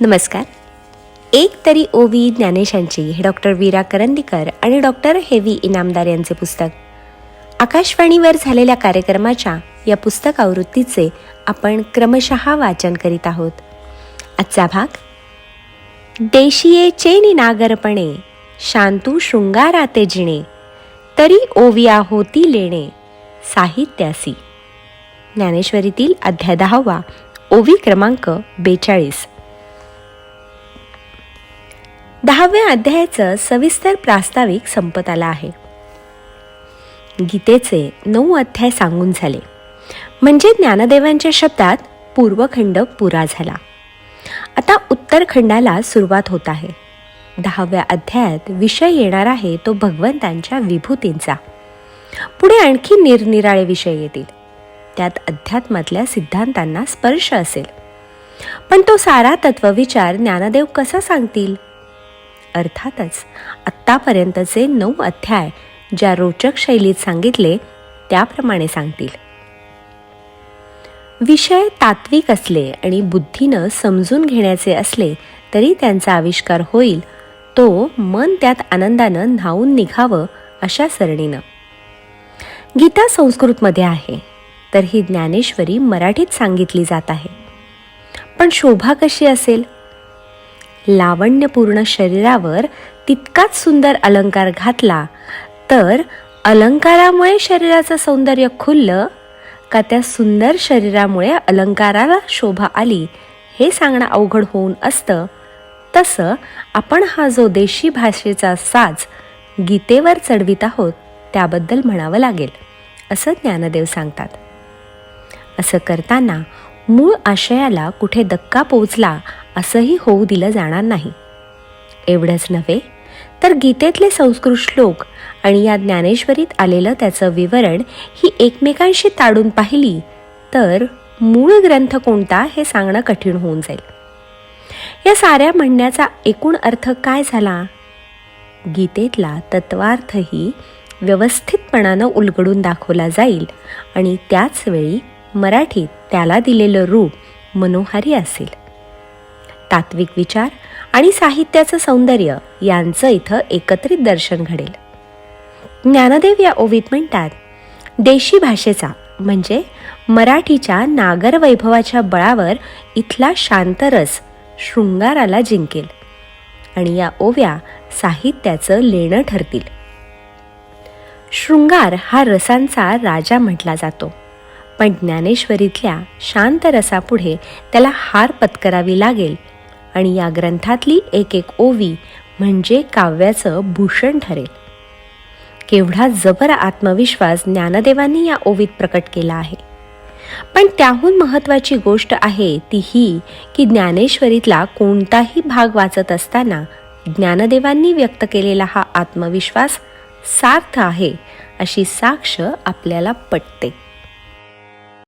नमस्कार. एक तरी ओवी ज्ञानेशांची हे डॉक्टर वीरा करंदीकर आणि डॉक्टर हेवी इनामदार यांचे पुस्तक. आकाशवाणीवर झालेल्या कार्यक्रमाच्या या पुस्तक आवृत्तीचे आपण क्रमशः वाचन करीत आहोत. आजचा भाग देशीये चेनी नागरपणे शांतू शृंगाराते जिणे तरी ओविया होती लेणे साहित्यासी. ज्ञानेश्वरीतील अध्याय दहावा ओवी क्रमांक बेचाळीस. दहाव्या अध्यायाचं सविस्तर प्रास्ताविक संपत आला आहे. गीतेचे नऊ अध्याय सांगून झाले. म्हणजे ज्ञानदेवांच्या शब्दात पूर्वखंड पुरा झाला. आता उत्तरखंडाला सुरुवात होत आहे. दहाव्या अध्यायात विषय येणार आहे तो भगवंतांच्या विभूतींचा. पुढे आणखी निरनिराळे विषय येतील. त्यात अध्यात्मातल्या सिद्धांतांना स्पर्श असेल. पण तो सारा तत्वविचार ज्ञानदेव कसा सांगतील? अर्थातच आत्तापर्यंतचे नऊ अध्याय ज्या रोचक शैलीत सांगितले त्याप्रमाणे सांगतील. विषय तात्विक असले आणि बुद्धीनं समजून घेण्याचे असले तरी त्यांचा आविष्कार होईल तो मन त्यात आनंदानं न्हावून निघावं अशा सरणीनं. गीता संस्कृतमध्ये आहे तर ही ज्ञानेश्वरी मराठीत सांगितली जात आहे. पण शोभा कशी असेल? लावण्यपूर्ण शरीरावर तितकाच सुंदर अलंकार घातला तर अलंकारामुळे शरीराचं सौंदर्य खुललं का त्या सुंदर शरीरामुळे अलंकाराला शोभा आली हे सांगणं अवघड होऊन असतं. तसं आपण हा जो देशी भाषेचा साज गीतेवर चढवित आहोत त्याबद्दल म्हणावं लागेल असं ज्ञानदेव सांगतात. असं करताना मूळ आशयाला कुठे धक्का पोचला असंही होऊ दिलं जाणार नाही. एवढंच नव्हे तर गीतेतले संस्कृत श्लोक आणि या ज्ञानेश्वरीत आलेलं त्याचं विवरण ही एकमेकांशी ताडून पाहिली तर मूळ ग्रंथ कोणता हे सांगणं कठीण होऊन जाईल. या साऱ्या म्हणण्याचा एकूण अर्थ काय झाला? गीतेतला तत्वार्थही व्यवस्थितपणानं उलगडून दाखवला जाईल आणि त्याचवेळी मराठीत त्याला दिलेलं रूप मनोहारी असेल. तात्विक विचार आणि साहित्याचं सौंदर्य यांचं इथं एकत्रित दर्शन घडेल. ज्ञानदेव या ओवीत म्हणतात देशी भाषेचा म्हणजे मराठीच्या नागर वैभवाच्या बळावर इथला शांतरस शृंगाराला जिंकेल आणि या ओव्या साहित्याचं लेणं ठरतील. शृंगार हा रसांचा राजा म्हटला जातो पण ज्ञानेश्वरीतल्या शांत रसापुढे त्याला हार पत्करावी लागेल आणि या ग्रंथातली एक एक ओवी म्हणजे काव्याचं भूषण ठरेल. केवढा जबर आत्मविश्वास ज्ञानदेवांनी या ओवीत प्रकट केला आहे. पण त्याहून महत्वाची गोष्ट आहे ती ही की ज्ञानेश्वरीतला कोणताही भाग वाचत असताना ज्ञानदेवांनी व्यक्त केलेला हा आत्मविश्वास सार्थ आहे अशी साक्ष आपल्याला पटते.